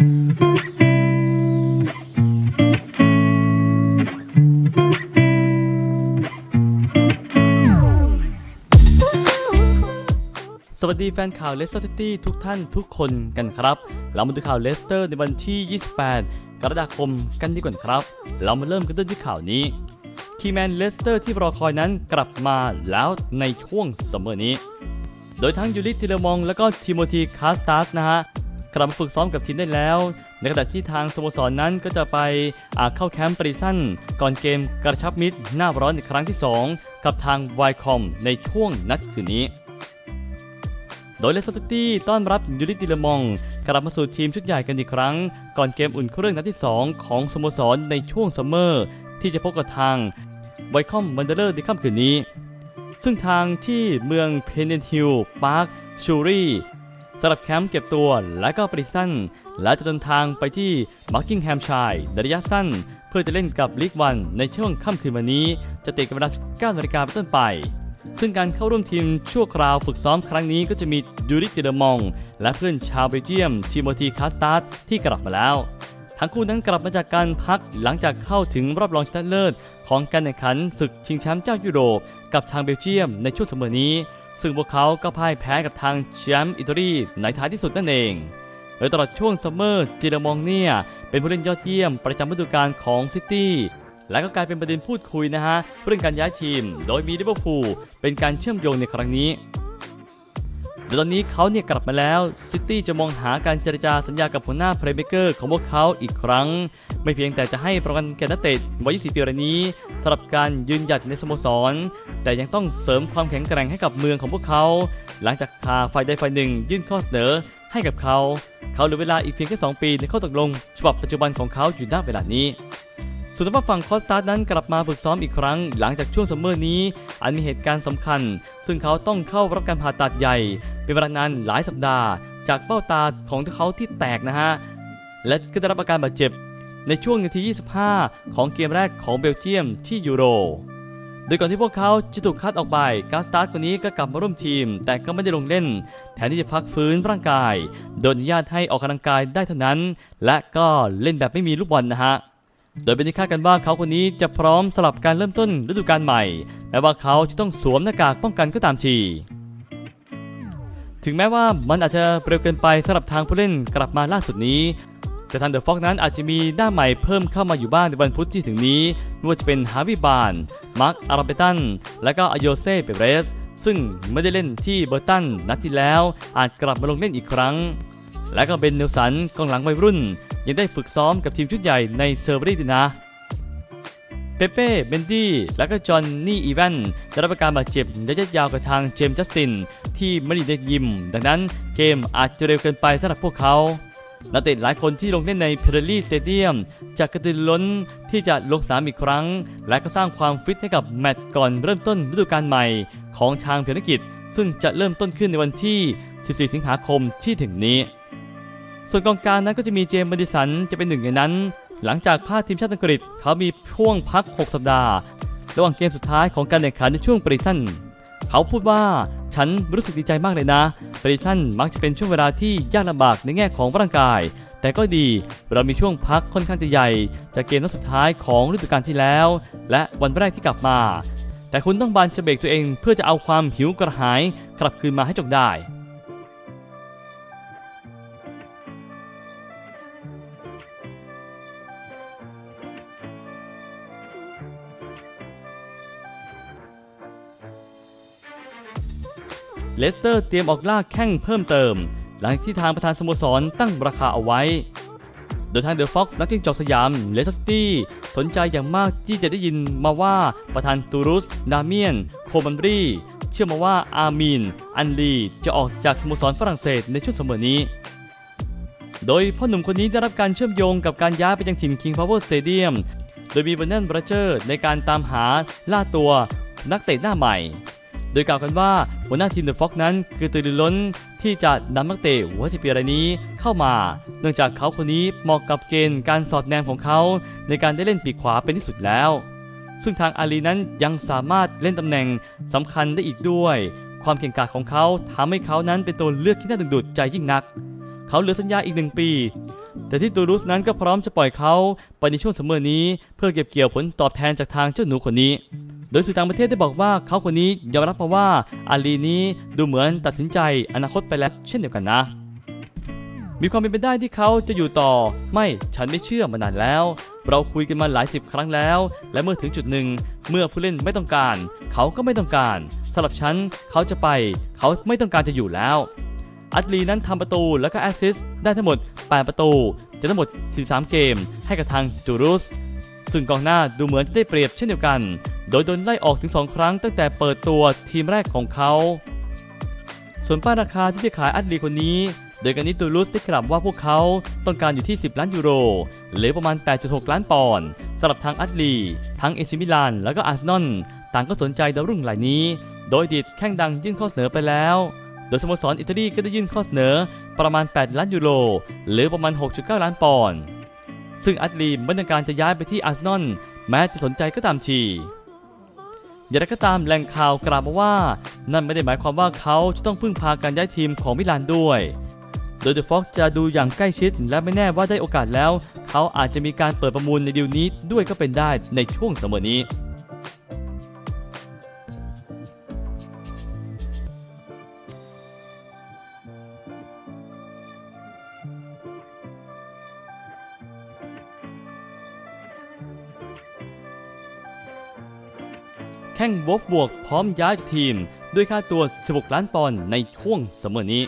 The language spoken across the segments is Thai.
สวัสดีแฟนข่าวเลสเตอร์ซิตี้ทุกท่านทุกคนกันครับ เรามาดูข่าวเลสเตอร์ในวันที่ 28 กรกฎาคมกันดีกว่าครับ เรามาเริ่มกันด้วยที่ข่าวนี้คีแมนเลสเตอร์ที่รอคอยนั้นกลับมาแล้วในช่วงซัมเมอร์นี้ โดยทั้งยูริทิเลมองและก็ทิโมธีคาสตาสนะฮะ กลับมาฝึกซ้อมกับทีมได้แล้ว ในขณะที่ทางสโมสรนั้นก็จะไปอาเข้าแคมป์ปรีซันก่อนเกมกระชับมิตรหน้าร้อนในครั้งที่ 2 กับทางไวคอมในช่วงนัดคืนนี้โดยเลสเตอร์ซิตี้ต้อนรับยูริติเลมองกลับมาสู่ทีมชุดใหญ่กันอีกครั้ง ก่อนเกมอุ่นเครื่องนัดที่ 2 ของสโมสรในช่วงซัมเมอร์ ที่จะพบกับทางไวคอมมันเดเลอร์ในค่ำคืนนี้ ซึ่งทางที่เมืองเพนเนนฮิลล์พาร์คชูรี สำหรับแคมป์เก็บตัวและก็ปริซันและจะเดินทางไปที่บักกิงแฮมชัยในระยะสั้น เพื่อจะเล่นกับลีกวันในช่วงค่ำคืนวันนี้ จะเตะกันเวลา19นาฬิกาเป็นต้นไป ซึ่งการเข้าร่วมทีมชั่วคราวฝึกซ้อมครั้งนี้ก็จะมียูริติเดมอง และเพื่อนชาวเบลเยียมชิโมธีคาสตาร์ที่กลับมาแล้วทั้งคู่นั้นกลับมาจากการพักหลังจากเข้าถึงรอบรองชนะเลิศ ของการแข่งขันศึกชิงแชมป์เจ้ายุโรป กับทางเบลเยียมในช่วงเสมอนี้ ซึ่งพวกเขาก็พ่ายแพ้กับทางแชมป์อิตาลีในท้ายที่สุดนั่นเองโดยตลอดช่วงซัมเมอร์จิรมองเนี่ย เป็นผู้เล่นยอดเยี่ยมประจำฤดูกาลของซิตี้และก็กลายเป็นประเด็นพูดคุยนะฮะเรื่องการย้ายทีม โดยมีลิเวอร์พูลเป็นการเชื่อมโยงในครั้งนี้ โดยตอนนี้เขาเนี่ยกลับมาแล้วซิตี้จะมองหาการเจรจาสัญญากับหัวหน้าเพลย์เมเกอร์ของพวกเขาอีกครั้ง ไม่เพียงแต่จะให้ประกันแก่นักเตะวัย 24 ปีรายนี้สำหรับการยืนหยัดในสโมสร แต่ยังต้องเสริมความแข็งแกร่งให้กับเมืองของพวกเขา หลังจากทาฝ่ายใดฝ่ายหนึ่ง ยื่นข้อเสนอให้กับเขา เขาเหลือเวลาอีกเพียงแค่ 2 ปีในข้อตกลง ฉบับปัจจุบันของเขาอยู่ณเวลานี้ ส่วนทางฝั่งคอสตาร์นั้นกลับมาฝึกซ้อมอีกครั้ง หลังจากช่วงซัมเมอร์นี้ อันมีเหตุการณ์สำคัญ ซึ่งเขาต้องเข้ารับการผ่าตัดใหญ่ เป็นเวลานานหลายสัปดาห์ จากเบ้าตาของเขาที่แตกนะฮะ และก็ได้รับอาการบาดเจ็บ ในช่วงนาที 25 ของเกมแรกของเบลเยียมที่ยูโรโดยก่อนที่พวกเขาจะถูกคัดออกไปกาสตาร์คนนี้ก็กลับมาร่วมทีม แต่ก็ไม่ได้ลงเล่น แทนที่จะพักฟื้นร่างกาย โดยอนุญาตให้ออกกำลังกายได้เท่านั้น และก็เล่นแบบไม่มีลูกบอลนะฮะ โดยเป็นที่คาดกันว่าเขาคนนี้จะพร้อมสลับการเริ่มต้นฤดูกาลใหม่แม้ว่าเขาจะต้องสวมหน้ากากป้องกันก็ตามทีถึงแม้ว่ามันอาจจะเร็วเกินไปสำหรับทางผู้เล่นกลับมาล่าสุดนี้แต่ทางเดอะฟ็อกนั้นอาจจะมีหน้าใหม่เพิ่มเข้ามาอยู่บ้างในวันพุธที่ถึงนี้ไม่ว่าจะเป็นฮาวิบานมาร์คอาราเบตัน และก็อโยเซ่เปเรส ซึ่งไม่ได้เล่นที่เบอร์ตันนัดที่แล้ว อาจกลับมาลงเล่นอีกครั้ง และก็เบนเนลสันกองหลังวัยรุ่น ยังได้ฝึกซ้อมกับทีมชุดใหญ่ในเซอร์เบอรี่ด้วยนะ เปเป้เบนดี้ และก็จอห์นนี่อีแวนได้รับอาการบาดเจ็บระยะยาวกับทางเจมส์จัสติน ที่ไม่ได้ยิม ดังนั้นเกมอาจจะเร็วเกินไปสำหรับพวกเขานักเตะหลายคนที่ลงเล่นในเพเรลี่สเตเดียมจะกระตือรือร้นที่จะลงสนามอีกครั้ง และก็สร้างความฟิตให้กับแมตช์ก่อนเริ่มต้นฤดูกาลใหม่ของทางเพนกิจ ซึ่งจะเริ่มต้นขึ้นในวันที่ 14 สิงหาคมที่ถึงนี้ ส่วนกองกลางนั้นก็จะมีเจมส์บดิสันจะเป็นหนึ่งในนั้น หลังจากพลาดทีมชาติอังกฤษเขามีช่วงพัก 6 สัปดาห์ ระหว่างเกมสุดท้ายของการแข่งขันในช่วงปริซันเขาพูดว่าฉันรู้สึกดีใจมากเลยนะปริซันมักจะเป็นช่วงเวลาที่ยากลำบากในแง่ของร่างกาย แต่ก็ดีเรามีช่วงพักค่อนข้างจะใหญ่ จากเกมนัดสุดท้ายของฤดูกาลที่แล้ว และวันแรกที่กลับมา แต่คุณต้องบานจะเบรกตัวเองเพื่อจะเอาความหิวกระหายกลับคืนมาให้จงได้ เลสเตอร์เตรียมออกล่าแข้งเพิ่มเติม หลังที่ทางประธานสโมสรตั้งราคาเอาไว้ โดยทางเดอะฟ็อกนักจิ้งจอกสยามเลสเตอร์ซิตี้สนใจอย่างมากที่จะได้ยินมาว่าประธานตูรุส ดาเมียน โคบันบรีเชื่อมาว่าอาร์มีน อันลี จะออกจากสโมสรฝรั่งเศสในช่วงเสมอนี้ โดยพ่อหนุ่มคนนี้ได้รับการเชื่อมโยงกับการย้ายไปยังถิ่น King Power Stadium โดยมีเบรนนันบรเจอร์ในการตามหาล่าตัวนักเตะหน้าใหม่ โดยกล่าวกันว่าหัวหน้าทีมเดอะฟ็อกนั้น คือตื่นล้นที่จะนำนักเตะหัวสิบปีรายนี้เข้ามา เนื่องจากเขาคนนี้เหมาะกับเกณฑ์การสอดแนมของเขา ในการได้เล่นปีกขวาเป็นที่สุดแล้ว ซึ่งทางอาลีนั้นยังสามารถเล่นตำแหน่งสำคัญได้อีกด้วย ความเก่งกาจของเขาทำให้เขานั้นเป็นตัวเลือกที่น่าดึงดูดใจยิ่งนัก เขาเหลือสัญญาอีกหนึ่งปีแต่ที่ตูรุสนั้นก็พร้อมจะปล่อยเขาไปในช่วงซัมอนี้ เพื่อเก็บเกี่ยวผลตอบแทนจากทางเจ้าหนูคนนี้ โดยสื่อต่างประเทศได้บอกว่าเขาคนนี้ยอมรับมาว่าอาลีนี้ดูเหมือนตัดสินใจอนาคตไปแล้วเช่นเดียวกันนะ มีความเป็นไปได้ที่เขาจะอยู่ต่อ ไม่ฉันไม่เชื่อมานานแล้ว เราคุยกันมาหลายสิบครั้งแล้ว และเมื่อถึงจุดหนึ่ง เมื่อผู้เล่นไม่ต้องการ เขาก็ไม่ต้องการสำหรับฉันเขาจะไป เขาไม่ต้องการจะอยู่แล้วอัตลีนั้นทำประตูแล้วก็แอสซิสต์ได้ทั้งหมด 8 ประตูจากทั้งหมด 13 เกม ให้กับทางจูรุส ซึ่งกองหน้าดูเหมือนจะได้เปรียบเช่นเดียวกัน โดยโดนไล่ออกถึง 2 ครั้งตั้งแต่เปิดตัวทีมแรกของเขา ส่วนป้าราคาที่จะขายอัตลีคนนี้ โดยการนี้ตูรุสได้กล่าวว่าพวกเขาต้องการอยู่ที่ 10 ล้านยูโร หรือประมาณ 8.6 ล้านปอนด์สำหรับทางอัตลีทั้งเอซิมิลานแล้วก็อาร์เซนอลต่างก็สนใจดาวรุ่งรายนี้ โดยดีตแข้งดังยื่นข้อเสนอไปแล้ว โดยสโมสรอิตาลีก็ได้ยื่นข้อเสนอประมาณ 8 ล้านยูโร หรือประมาณ 6.9 ล้านปอนด์ซึ่งอัตลีไม่ต้องการจะย้ายไปที่อาร์เซนอลแม้จะสนใจก็ตามที อย่างไรก็ตามแหล่งข่าวกล่าวมาว่า นั่นไม่ได้หมายความว่าเขาจะต้องพึ่งพาการย้ายทีมของมิลานด้วย โดยเดอะฟ็อกจะดูอย่างใกล้ชิด และไม่แน่ว่าได้โอกาสแล้ว เขาอาจจะมีการเปิดประมูลในดีลนี้ด้วยก็เป็นได้ในช่วงเสมอนี้ ข่งวอฟบวกพร้อมย้ายทีม ด้วยค่าตัว 16 ล้านปอนด์ในช่วงเสมอนี้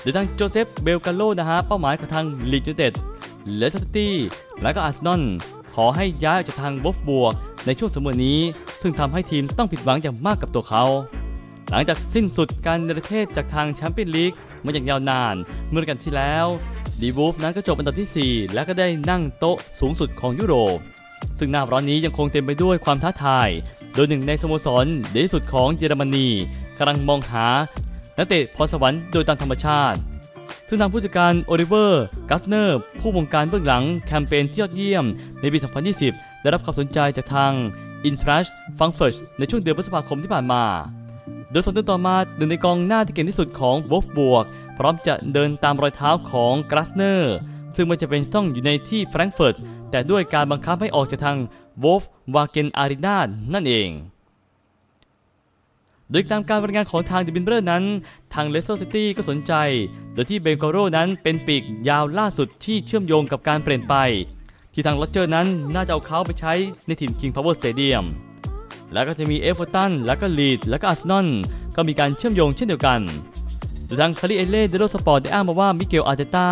โดยทางโจเซฟเบลกาโลนะฮะเป้าหมายของทางลีดยูเต็ดเลสเตอร์ซิตี้และก็อาร์เซนอลขอให้ย้ายออกจากทางวอฟบวกในช่วงเสมอนี้ ซึ่งทำให้ทีมต้องผิดหวังอย่างมากกับตัวเขาหลังจากสิ้นสุดการในประเทศจากทางแชมเปี้ยนลีกมาอย่างยาวนาน เมื่อกันที่แล้วดีวูฟนั้นก็จบอันดับทีสี่ 4 และก็ได้นั่งโต๊ะสูงสุดของยุโรป ซึ่งหน้าร้อนนี้ยังคงเต็มไปด้วยความท้าทาย โดยหนึ่งในสโมสรใหญ่ที่สุดของเยอรมนีกำลังมองหานักเตะพรสวรรค์โดยตามธรรมชาติ ซึ่งทางผู้จัดการโอลิเวอร์กัสเนอร์ผู้วงการเบื้องหลังแคมเปญที่ยอดเยี่ยม ในปี 2020 ได้รับความสนใจจากทางอินทรัชฟังเฟิร์ในช่วงเดือนพฤษภาคมที่ผ่านมา โดยสองเดือนต่อมาหนึ่งในกองหน้าที่เก่งที่สุดของวอฟบวก พร้อมจะเดินตามรอยเท้าของกราสเนอร์ซึ่งไม่จะเป็นต้องอยู่ในที่แฟรงก์เฟิร์ตแต่ด้วยการบังคับให้ออกจากทาง วอฟวาเกนอารีนานั่นเองโดยตามการรายงานของทางดิบินเบอร์นั้น ทางเลสเตอร์ซิตี้ก็สนใจ โดยที่เบงกอโรนั้นเป็นปีกยาวล่าสุดที่เชื่อมโยงกับการเปลี่ยนไป ที่ทางโรเจอร์นั้นน่าจะเอาเขาไปใช้ในถิ่น King Power Stadium แล้วก็จะมีเอฟเวอร์ตัน แล้วก็ลีด แล้วก็อาร์เซนอลก็มีการเชื่อมโยงเช่นเดียวกันโดยทางคาริเอเล่เดโรสปอร์ตได้อ้างมาว่ามิเกลอาร์เตต้า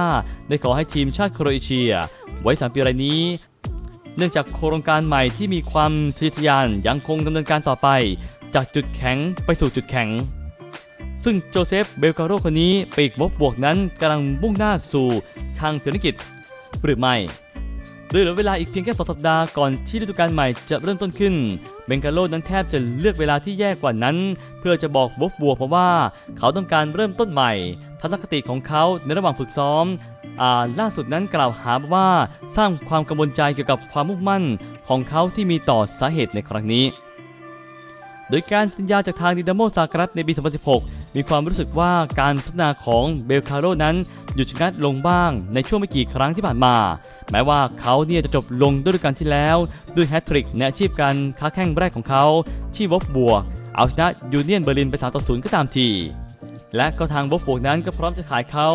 ได้ขอให้ทีมชาติโครเอเชีย ไว้สามปีรายนี้ เนื่องจากโครงการใหม่ที่มีความทะยทยานยังคงดำเนินการต่อไป จากจุดแข็งไปสู่จุดแข็ง ซึ่งโจเซฟเบลกาโรคนนี้ปีกบบวกนั้นกำลังมุ่งหน้าสู่ทางธุรกิจ หรือไม่โดยเหลือเวลาอีกเพียงแค่สองสัปดาห์ก่อนที่ฤดูกาลใหม่จะเริ่มต้นขึ้น เบงกาโลนั้นแทบจะเลือกเวลาที่แย่กว่านั้น เพื่อจะบอกบกบวกเพราว่า เขาต้องการเริ่มต้นใหม่ ทัศนคติของเขาในระหว่างฝึกซ้อม ล่าสุดนั้นกล่าวหาว่าสร้างความกังวลใจเกี่ยวกับความมุ่งมั่นของเขาที่มีต่อสาเหตุในครั้งนี้ โดยการสัญญาจากทางดินาโมซากรัสในปี 2016 มีความรู้สึกว่าการพัฒนาของเบลคาโรนั้นหยุดชะงักลงบ้างในช่วงไม่กี่ครั้งที่ผ่านมา แม้ว่าเขาเนี่ยจะจบลงด้วยกาลที่แล้ว ด้วยแฮตทริกในอาชีพการค้าแข้งแรกของเขา ที่วอฟบวก เอาชนะยูเนียนเบอร์ลินไป3ต่อ0ก็ตามที และก็ทางวอฟบวกนั้นก็พร้อมจะขายเขา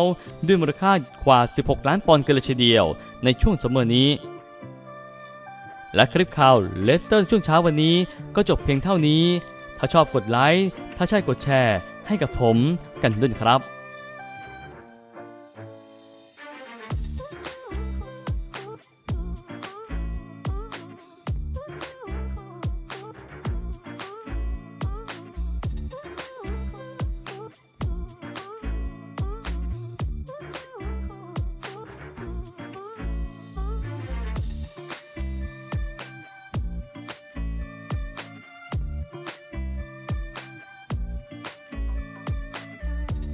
ด้วยมูลค่ากว่า 16 ล้านปอนด์กันเลยทีเดียว ในช่วงเสมอนี้ และคลิปข่าวเลสเตอร์ช่วงเช้าวันนี้ก็จบเพียงเท่านี้ ถ้าชอบกดไลค์ ถ้าใช่กดแชร์ ให้กับผมกันด้วยครับ